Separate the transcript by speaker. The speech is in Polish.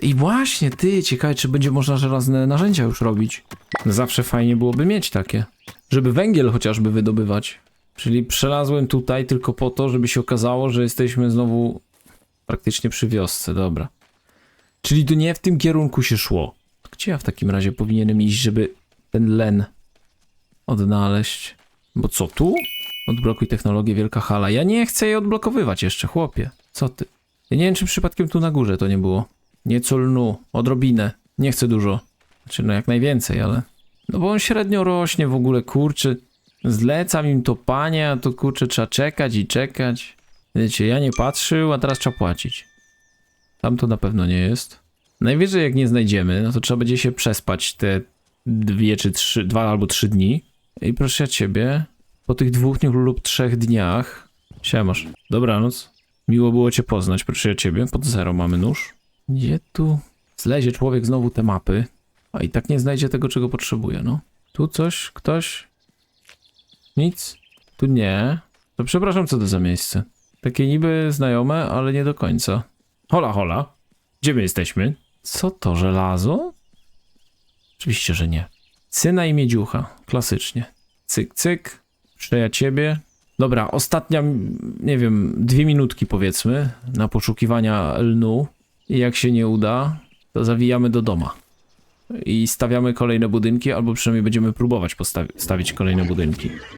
Speaker 1: I właśnie, ty, ciekawe, czy będzie można żelazne narzędzia już robić. Zawsze fajnie byłoby mieć takie. Żeby węgiel chociażby wydobywać. Czyli przelazłem tutaj tylko po to, żeby się okazało, że jesteśmy znowu praktycznie przy wiosce, dobra. Czyli tu nie w tym kierunku się szło. Gdzie ja w takim razie powinienem iść, żeby ten len odnaleźć? Bo co tu? Odblokuj technologię Wielka Hala. Ja nie chcę jej odblokowywać jeszcze, chłopie. Co ty? Ja nie wiem, czy przypadkiem tu na górze to nie było. Nieco lnu, odrobinę. Nie chcę dużo. Znaczy, no jak najwięcej, ale... No bo on średnio rośnie w ogóle, kurczy. Zlecam im to panie, a to kurczę trzeba czekać i czekać. Wiecie, ja nie patrzył, a teraz trzeba płacić. Tam to na pewno nie jest. Najwyżej jak nie znajdziemy, no to trzeba będzie się przespać te dwie czy trzy, dwa albo trzy dni. I proszę ja ciebie, po tych dwóch lub trzech dniach... Siemasz. Dobranoc. Miło było cię poznać, proszę ja ciebie. Pod zero mamy nóż. Gdzie tu? Zlezie człowiek znowu te mapy, a i tak nie znajdzie tego, czego potrzebuje, no. Tu coś? Ktoś? Nic? Tu nie. To przepraszam, co to za miejsce. Takie niby znajome, ale nie do końca. Hola, hola. Gdzie my jesteśmy? Co to, żelazo? Oczywiście, że nie. Syna i miedziucha. Klasycznie. Cyk, cyk. Przeja ciebie. Dobra, ostatnia, nie wiem, dwie minutki powiedzmy na poszukiwania lnu. I jak się nie uda, to zawijamy do doma. I stawiamy kolejne budynki, albo przynajmniej będziemy próbować postawi- stawić kolejne budynki.